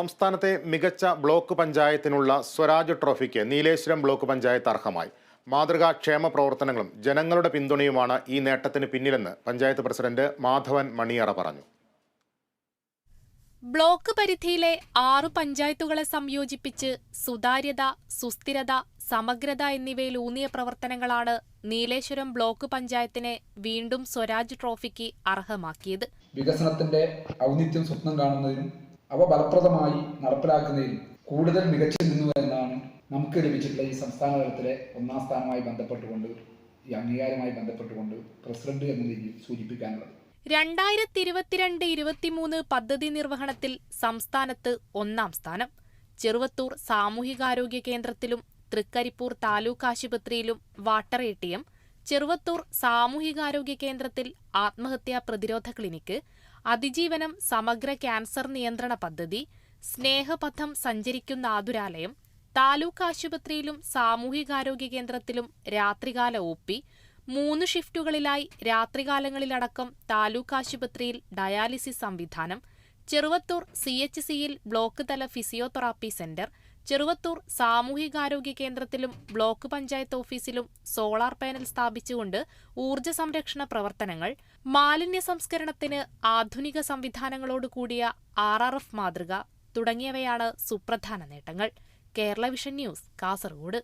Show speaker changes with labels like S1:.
S1: സംസ്ഥാനത്തെ മികച്ച ബ്ലോക്ക് പഞ്ചായത്തിനുള്ള സ്വരാജ് ട്രോഫിക്ക് നീലേശ്വരം ബ്ലോക്ക് പഞ്ചായത്ത് അർഹമായി. മാതൃകാ ക്ഷേമ പ്രവർത്തനങ്ങളും ജനങ്ങളുടെ പിന്തുണയുമാണ് ഈ നേട്ടത്തിന് പിന്നിലെന്ന് പഞ്ചായത്ത് പ്രസിഡന്റ് മാധവൻ മണിയറ പറഞ്ഞു.
S2: ബ്ലോക്ക് പരിധിയിലെ ആറ് പഞ്ചായത്തുകളെ സംയോജിപ്പിച്ച് സുതാര്യത സുസ്ഥിരത സമഗ്രത എന്നിവയിലൂന്നിയ പ്രവർത്തനങ്ങളാണ് നീലേശ്വരം ബ്ലോക്ക് പഞ്ചായത്തിനെ വീണ്ടും സ്വരാജ് ട്രോഫിക്ക് അർഹമാക്കിയത്.
S3: വികസനത്തിന്റെ ഔന്നിത്യം സ്വപ്നം കാണുന്നതിനും അവ ഫലപ്രദമായി നടപ്പിലാക്കുന്നതിൽ കൂടുതൽ മികച്ചു നിന്നു എന്നാണ് നമുക്ക് ലഭിച്ചിട്ടുള്ള ഈ സംസ്ഥാന തലത്തിലെ ഒന്നാം സ്ഥാനമായി ബന്ധപ്പെട്ടുകൊണ്ട് ഈ അംഗീകാരവുമായി ബന്ധപ്പെട്ടുകൊണ്ട് പ്രസിഡന്റ് എന്ന രീതിയിൽ സൂചിപ്പിക്കാനുള്ളത്.
S2: രണ്ടായിരത്തി ഇരുപത്തിരണ്ട് ഇരുപത്തിമൂന്ന് പദ്ധതി നിർവഹണത്തിൽ സംസ്ഥാനത്ത് ഒന്നാം സ്ഥാനം. ചെറുവത്തൂർ സാമൂഹികാരോഗ്യ കേന്ദ്രത്തിലും തൃക്കരിപ്പൂർ താലൂക്ക് ആശുപത്രിയിലും water A T M. Cheruvathur സാമൂഹികാരോഗ്യ കേന്ദ്രത്തിൽ ആത്മഹത്യാ പ്രതിരോധ ക്ലിനിക്ക് അതിജീവനം സമഗ്ര ക്യാൻസർ നിയന്ത്രണ പദ്ധതി സ്നേഹപഥം സഞ്ചരിക്കുന്ന ആതുരാലയം താലൂക്ക് ആശുപത്രിയിലും സാമൂഹികാരോഗ്യ കേന്ദ്രത്തിലും രാത്രികാല ഒ പി മൂന്ന് ഷിഫ്റ്റുകളിലായി രാത്രികാലങ്ങളിലടക്കം താലൂക്ക് ആശുപത്രിയിൽ ഡയാലിസിസ് സംവിധാനം ചെറുവത്തൂർ സി എച്ച് സിയിൽ ബ്ലോക്ക് തല ഫിസിയോതെറാപ്പി സെന്റർ ചെറുവത്തൂർ സാമൂഹികാരോഗ്യ കേന്ദ്രത്തിലും ബ്ലോക്ക് പഞ്ചായത്ത് ഓഫീസിലും സോളാർ പാനൽ സ്ഥാപിച്ചുകൊണ്ട് ഊർജ സംരക്ഷണ പ്രവർത്തനങ്ങൾ മാലിന്യ സംസ്കരണത്തിന് ആധുനിക സംവിധാനങ്ങളോട് കൂടിയ ആർ ആർ എഫ് മാതൃക തുടങ്ങിയവയാണ് സുപ്രധാന നേട്ടങ്ങൾ. Kerala vision news Kasaragod.